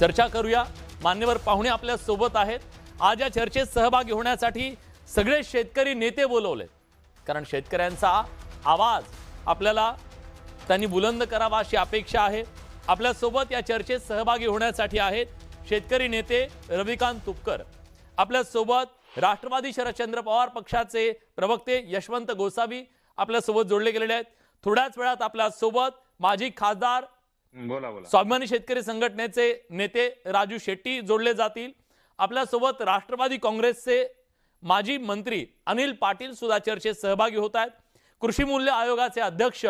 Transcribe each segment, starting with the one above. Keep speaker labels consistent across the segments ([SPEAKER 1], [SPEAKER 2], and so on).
[SPEAKER 1] चर्चा करूया. मान्यवर पाहुणे आपल्यासोबत आहेत. आज या चर्चेत सहभागी होण्यासाठी सगळे शेतकरी नेते बोलवलेत. कारण शेतकऱ्यांचा आवाज आपल्याला त्यांनी बुलंद करावा अशी अपेक्षा आहे. आपल्यासोबत या चर्चेत सहभागी होण्यासाठी आहेत शेतकरी नेते रविकांत तुपकर. आपल्यासोबत राष्ट्रवादी शरदचंद्र पवार पक्षाचे प्रवक्ते यशवंत गोसावी आपल्यासोबत जोडले गेलेले आहेत. थोड्याच वेळात आपल्यासोबत माजी खासदार
[SPEAKER 2] बोला बोला.
[SPEAKER 1] स्वाभिमानी शेतकरी संघटनेचे नेते राजू शेट्टी जोडले जातील. आपल्यासोबत राष्ट्रवादी काँग्रेसचे माजी मंत्री अनिल पाटील सुद्धा चर्चेत सहभागी होत आहेत. कृषी मूल्य आयोगाचे अध्यक्ष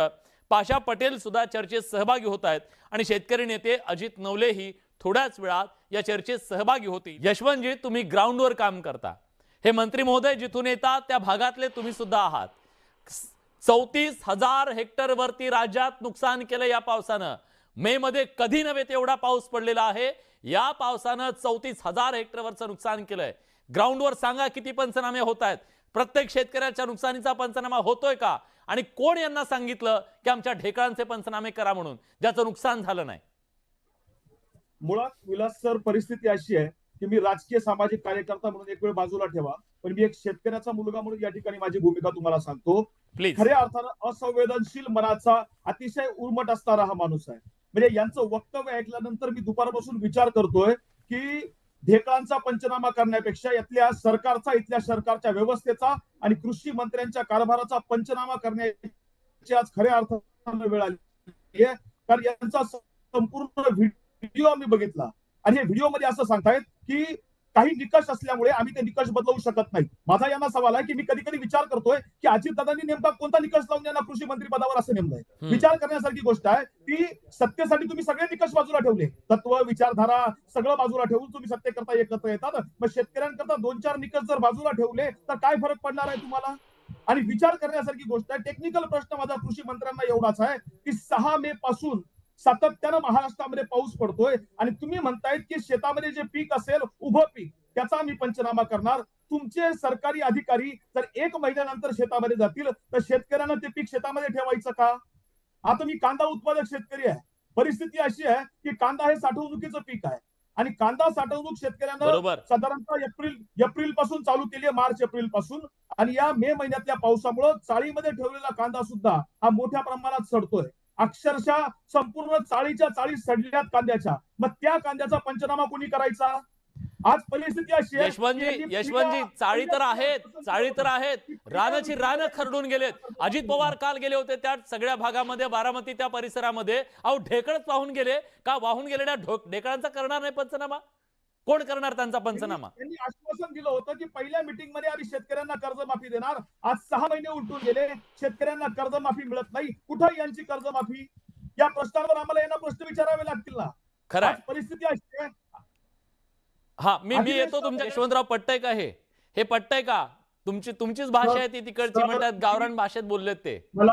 [SPEAKER 1] पाशा पटेल सुद्धा चर्चेत सहभागी होत आहेत. आणि शेतकरी नेते अजित नवलेही थोड्याच वेळात या चर्चेत सहभागी होतील. यशवंतजी तुम्ही ग्राउंडवर काम करता. हे मंत्री महोदय जिथून येतात त्या भागातले तुम्ही सुद्धा आहात. चौतीस हजार हेक्टरवरती राज्यात नुकसान केलं या पावसानं. मे मध्ये कधी नव्हे तेवढा पाऊस पडलेला आहे. या पावसानं चौतीस हजार हेक्टरवरचं नुकसान केलंय. ग्राउंडवर सांगा किती पंचनामे होत आहेत. प्रत्येक शेतकऱ्याच्या नुकसानीचा पंचनामा होतोय का? आणि कोण यांना सांगितलं की आमच्या ढेकळांचे पंचनामे करा म्हणून? ज्याचं नुकसान झालं नाही.
[SPEAKER 3] मुळात विलास सर परिस्थिती अशी आहे की मी राजकीय सामाजिक कार्यकर्ता म्हणून एक वेळ बाजूला ठेवा पण मी एक शेतकऱ्याचा मुलगा म्हणून या ठिकाणी माझी भूमिका तुम्हाला सांगतो. खऱ्या अर्थानं असंवेदनशील मनाचा अतिशय उर्मट असणारा हा माणूस आहे. म्हणजे यांचं वक्तव्य ऐकल्यानंतर मी दुपारपासून विचार करतोय की ढेकळांचा पंचनामा करण्यापेक्षा यातल्या सरकारचा इथल्या सरकारच्या व्यवस्थेचा आणि कृषी मंत्र्यांच्या कारभाराचा पंचनामा करण्याची आज खऱ्या अर्थानं वेळ आली कारण यांचा संपूर्ण व्हिडिओ मी बघितला. आणि हे व्हिडिओमध्ये असं सांगतायत की काही निकष असल्यामुळे आम्ही ते निकष बदलवू शकत नाही. माझा यांना सवाल आहे की मी कधी कधी विचार करतोय की अजितदादांनी नेमका कोणता निकष लावून यांना कृषी मंत्री पदावर असं नेमलंय. विचार करण्यासारखी गोष्ट आहे की सत्तेसाठी तुम्ही सगळे निकष बाजूला ठेवले. तत्व विचारधारा सगळं बाजूला ठेवून तुम्ही सत्तेकरता एकत्र येतात. मग शेतकऱ्यांकरता दोन चार निकष जर बाजूला ठेवले तर काय फरक पडणार आहे तुम्हाला? आणि विचार करण्यासारखी गोष्ट आहे टेक्निकल प्रश्न माझा कृषी मंत्र्यांना एवढाच आहे की सहा मे पासून सातत्यानं महाराष्ट्रामध्ये पाऊस पडतोय. आणि तुम्ही म्हणतायत की शेतामध्ये जे पीक असेल उभं पीक त्याचा मी पंचनामा करणार. तुमचे सरकारी अधिकारी जर एक महिन्यानंतर शेतामध्ये जातील तर शेतकऱ्यांना ते पीक शेतामध्ये ठेवायचं का? आता मी कांदा उत्पादक शेतकरी आहे. परिस्थिती अशी आहे की कांदा हे साठवणुकीचं पीक आहे. आणि कांदा साठवणूक शेतकऱ्यांना साधारणतः एप्रिल एप्रिलपासून चालू केली आहे मार्च एप्रिलपासून आणि या मे महिन्यातल्या पावसामुळे चाळीमध्ये ठेवलेला कांदा सुद्धा हा मोठ्या प्रमाणात सडतोय. अक्षरशः संपूर्ण चाळीच्या चाळी सडल्यात कांद्याच्या. मग त्या कांद्याचा पंचनामा कोणी करायचा? आज परिस्थिती अशी
[SPEAKER 1] यशवंतजी यशवंतजी चाळी तर आहेत चाळी तर आहेत. रानाची रानं खरडून गेलेत. अजित पवार काल गेले होते त्या सगळ्या भागामध्ये बारामती त्या परिसरामध्ये. अहो ढेकळच वाहून गेले. का वाहून गेलेल्या ढेकळांचा करणार नाही पंचनामा? कोण करणार त्यांचा पंचनामा?
[SPEAKER 3] त्यांनी आश्वासन दिलं होतं की पहिल्या मिटिंगमध्ये आम्ही शेतकऱ्यांना कर्जमाफी देणार. आज सहा महिने उलटून गेले. शेतकऱ्यांना कर्जमाफी मिळत नाही. कुठं यांची कर्जमाफी? या प्रश्नावर आम्हाला यांना प्रश्न विचारावे लागतील ना.
[SPEAKER 1] खरं
[SPEAKER 3] परिस्थिती अशी आहे.
[SPEAKER 1] हा मी मी येतो तुमच्या यशवंतराव पट्टय का हे हे पट्टय का? तुमची तुमचीच भाषा आहे ती तिकडची म्हणतात गावरान भाषेत बोललेत ते.
[SPEAKER 3] मला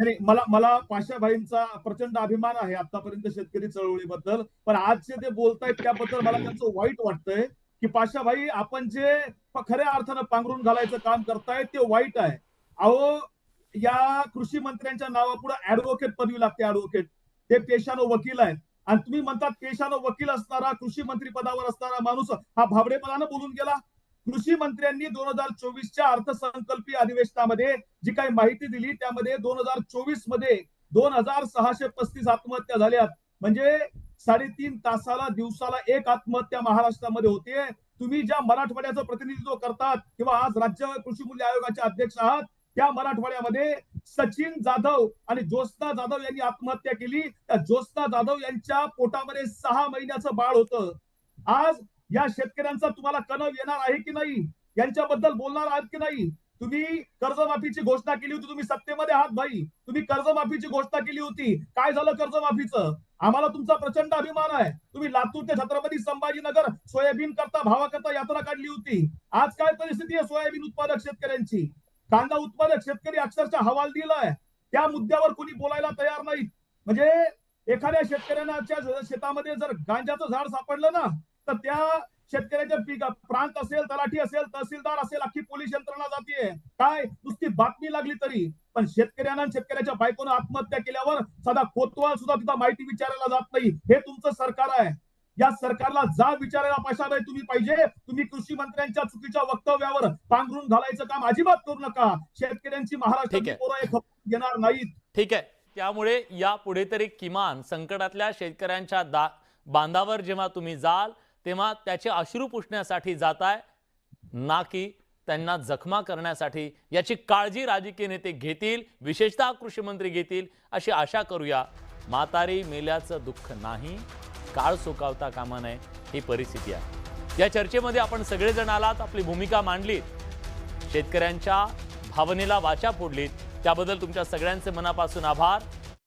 [SPEAKER 3] नाही, मला मला पाशाभाईंचा प्रचंड अभिमान आहे आतापर्यंत शेतकरी चळवळीबद्दल. पण आज जे ते बोलतायत त्याबद्दल मला त्यांचं वाईट वाटतंय की पाशाभाई आपण जे खऱ्या अर्थानं पांघरून घालायचं काम करतायत ते वाईट आहे. अहो या कृषी मंत्र्यांच्या नावापुढे ऍडव्होकेट पदवी लागते ऍडव्होकेट ते पेशानं वकील आहेत. आणि तुम्ही म्हणतात पेशानं वकील असणारा कृषी मंत्री पदावर असणारा माणूस हा भाबडेपणानं बोलून गेला. कृषी मंत्र्यांनी दोन हजार चोवीसच्या अर्थसंकल्पीय अधिवेशनामध्ये जी काही माहिती दिली त्यामध्ये दोन हजार चोवीसमध्ये दोन हजार सहाशे पस्तीस आत्महत्या झाल्यात. म्हणजे साडेतीन तासाला दिवसाला एक आत्महत्या महाराष्ट्रामध्ये होते. तुम्ही ज्या मराठवाड्याचं प्रतिनिधित्व करतात किंवा आज राज्य कृषी मूल्य आयोगाचे अध्यक्ष आहात त्या मराठवाड्यामध्ये सचिन जाधव आणि ज्योत्स्ना जाधव यांनी आत्महत्या केली. त्या ज्योत्स्ना जाधव यांच्या पोटामध्ये सहा महिन्याचं बाळ होतं. आज या शेतकऱ्यांचा तुम्हाला कणव येणार आहे की नाही? यांच्याबद्दल बोलणार आहात की नाही? तुम्ही कर्जमाफीची घोषणा केली होती तुम्ही सत्तेमध्ये आहात भाई. तुम्ही कर्जमाफीची घोषणा केली होती. काय झालं कर्जमाफीचं? आम्हाला तुमचा प्रचंड अभिमान आहे. तुम्ही लातूर ते छत्रपती संभाजीनगर सोयाबीन करता भावा करता यात्रा काढली होती. आज काय परिस्थिती आहे सोयाबीन उत्पादक शेतकऱ्यांची? कांदा उत्पादक शेतकरी अक्षरशः हवाल दिलाय. त्या मुद्द्यावर कोणी बोलायला तयार नाहीत. म्हणजे एखाद्या शेतकऱ्यांच्या शेतामध्ये जर गांजाचं झाड सापडलं ना तर त्या शेतकऱ्याच्या पीक प्रांत असेल तलाठी असेल तहसीलदार असेल अख्खी पोलीस यंत्रणा जातीये. काय? नुसती बातमी लागली तरी. पण शेतकऱ्यांना शेतकऱ्याच्या बायकोनं आत्महत्या केल्यावर सदा कोतवाल सुद्धा तिथं माहिती विचारायला जात नाही. हे तुमचं सरकार आहे. या सरकारला जा विचारायला पाशाबाई तुम्ही पाहिजे. तुम्ही कृषी मंत्र्यांच्या चुकीच्या वक्तव्यावर पांघरून घालायचं काम अजिबात करू नका. शेतकऱ्यांची महाराष्ट्राची
[SPEAKER 1] आहे.
[SPEAKER 3] पोरं घेणार नाहीत.
[SPEAKER 1] ठीक आहे. त्यामुळे या पुढे तरी किमान संकटातल्या शेतकऱ्यांच्या दा बांधावर जेव्हा तुम्ही जाल तेव्हा त्याचे अश्रू पुसण्यासाठी आहे ना की त्यांना जखमा करण्यासाठी. याची काळजी राजकीय नेते घेतील विशेषतः कृषी मंत्री घेतील अशी आशा करूया. म्हातारी मेल्याचं दुःख नाही काळ सुकावता कामा नये ही परिस्थिती आहे. या चर्चेमध्ये आपण सगळेजण आलात आपली भूमिका मांडलीत. शेतकऱ्यांच्या भावनेला वाचा फोडलीत. त्याबद्दल तुमच्या सगळ्यांचे मनापासून आभार.